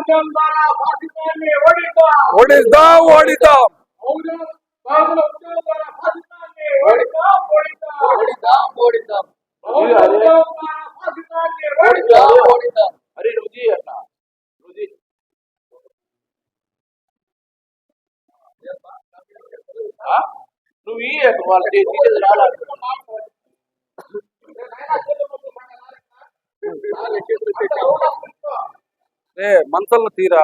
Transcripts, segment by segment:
బహుజన ఉద్యమం ద్వారా పాకిస్తాన్ని ఓడిద్దాం ఓడిద్దాం ఓడిద్దాం బహుజన బహుజన ఉద్యమం ద్వారా పాకిస్తాన్ని ఓడిద్దాం ఓడిద్దాం ఓడిద్దాం ఓడిద్దాం బహుజన ఉద్యమం ద్వారా పాకిస్తాన్ని ఓడిద్దాం ఓడిద్దాం ఓడిద్దాం అరే రుజి అట్లా రుజి ఆ? నువ్వు ఈ వాళ్ళకి డీటెయిల్స్ రావాలి అంటే మంతలు తీరా?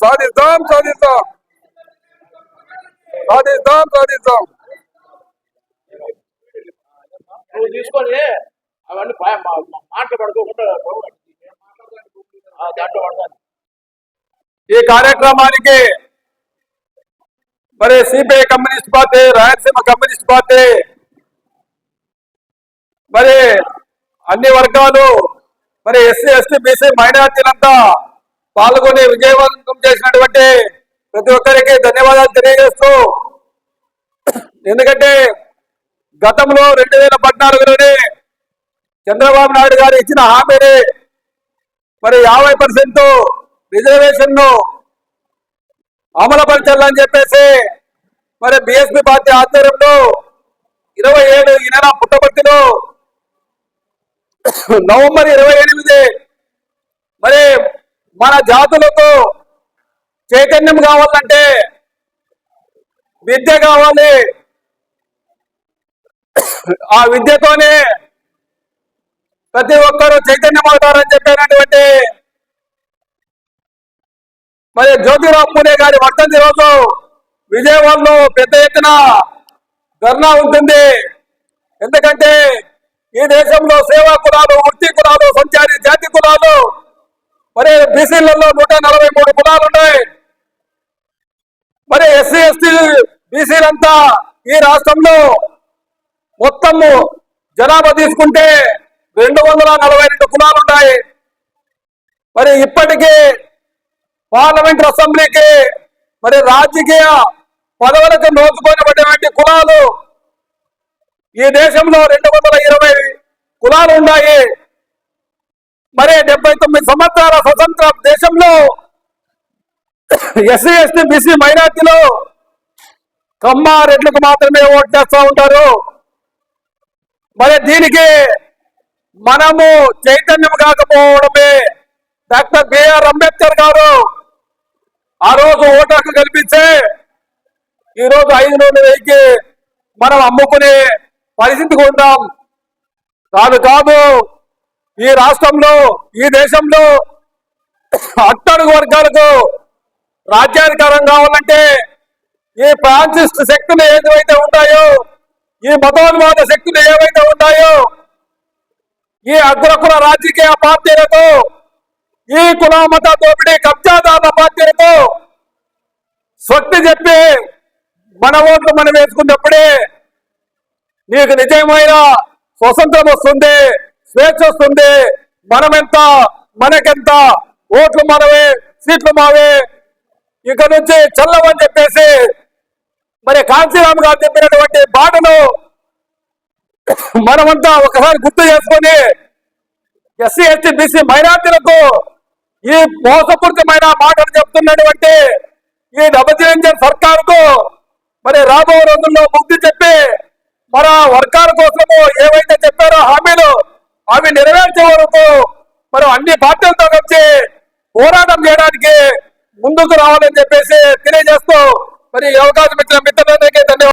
సాధిద్దాం సాధిద్దాం. సాధిద్దాం సాధిద్దాం. నువ్వు తీసుకొని అవన్నీ మాట్లాడుకోకుండా దాంట్లో పడతాను. ఈ కార్యక్రమానికి మరి CPI communist party Rayalaseema communist party మరి అన్ని వర్గాలు మరి ఎస్సీ ఎస్టీ బీసీ మైనార్టీలంతా పాల్గొని విజయవంతం చేసినటువంటి ప్రతి ఒక్కరికి ధన్యవాదాలు తెలియజేస్తూ ఎందుకంటే గతంలో రెండు వేల పద్నాలుగులోనే చంద్రబాబు నాయుడు గారు ఇచ్చిన హామీని మరి యాభై పర్సెంట్ రిజర్వేషన్ను అమలుపరచాలని చెప్పేసి మరి బిఎస్పి పార్టీ ఆధ్వర్యంలో ఇరవై ఏడు ఈ నెల పుట్టపర్తిలో నవంబర్ ఇరవై ఎనిమిది మరి మన జాతులకు చైతన్యం కావాలంటే విద్య కావాలి. ఆ విద్యతోనే ప్రతి ఒక్కరూ చైతన్యం అవుతారని చెప్పినటువంటి మరి జ్యోతిరావు పూలే గారి వర్ధంతి రోజు విజయవాడలో పెద్ద ఎత్తున ధర్నా ఉంటుంది. ఎందుకంటే ఈ దేశంలో సేవా కులాలు వృత్తి కులాలు సంచారి జాతి కులాలు మరి బీసీలలో నూట నలభై మూడు కులాలు ఉన్నాయి. మరి ఎస్సీ ఎస్టీ బీసీలంతా ఈ రాష్ట్రంలో మొత్తము జనాభా తీసుకుంటే రెండు వందల నలభై రెండు కులాలు ఉన్నాయి. మరి ఇప్పటికీ పార్లమెంట్ అసెంబ్లీకి మరి రాజకీయ పదవులకు నోచుకోనబడినటువంటి కులాలు ఈ దేశంలో రెండు వందల ఇరవై కులాలు ఉన్నాయి. మరి డెబ్బై తొమ్మిది సంవత్సరాల స్వతంత్ర దేశంలో ఎస్సీ ఎస్టీ బీసీ మైనార్టీలు కమ్మారెడ్లకు మాత్రమే ఓటు చేస్తూ ఉంటారు. మరి దీనికి మనము చైతన్యం కాకపోవడమే డాక్టర్ బిఆర్ అంబేద్కర్ గారు ఆ రోజు ఓటు కల్పిస్తే ఈరోజు ఐదు నూనె వెయ్యికి మనం అమ్ముకునే పరిస్థితికి ఉంటాం కాదు కాదు ఈ రాష్ట్రంలో ఈ దేశంలో అట్టడుగు వర్గాలకు రాజ్యాధికారం కావాలంటే ఈ ఫ్రాన్సిస్ట్ శక్తులు ఏవైతే ఉంటాయో ఈ మతోన్మాద శక్తులు ఏవైతే ఉంటాయో ఈ అగ్రకుల రాజకీయ పార్టీలతో ఈ కుల మత దోపిడీ కబ్జాదారుల బాధ్యతతో సొట్టి చెప్పి మన ఓట్లు మనం వేసుకున్నప్పుడే నీకు నిజమైన స్వతంత్రం వస్తుంది స్వేచ్ఛ వస్తుంది. మనమెంత మనకెంత ఓట్లు మనవే సీట్లు మావే. ఇక నుంచి చల్లవని చెప్పేసి మరి కాంచీరామ్ గారు చెప్పినటువంటి బాటను మనమంతా ఒకసారి గుర్తు చేసుకొని ఎస్సీ ఎస్టీ బీసీ మైనార్టీలకు ఈ మోసపూరితమైన మాటలు చెప్తున్నటువంటి ఈ డబుల్ ఇంజన్ సర్కారుకు మరి రాబో రోజుల్లో బుద్ధి చెప్పి మన వర్గాల కోసము ఏవైతే చెప్పారో హామీలు అవి నెరవేర్చే వరకు మరి అన్ని పార్టీలతో కలిసి పోరాటం చేయడానికి ముందుకు రావాలని చెప్పేసి తెలియజేస్తూ మరి అవకాశం ఇచ్చిన మిత్రులందరికీ ధన్యవాదాలు.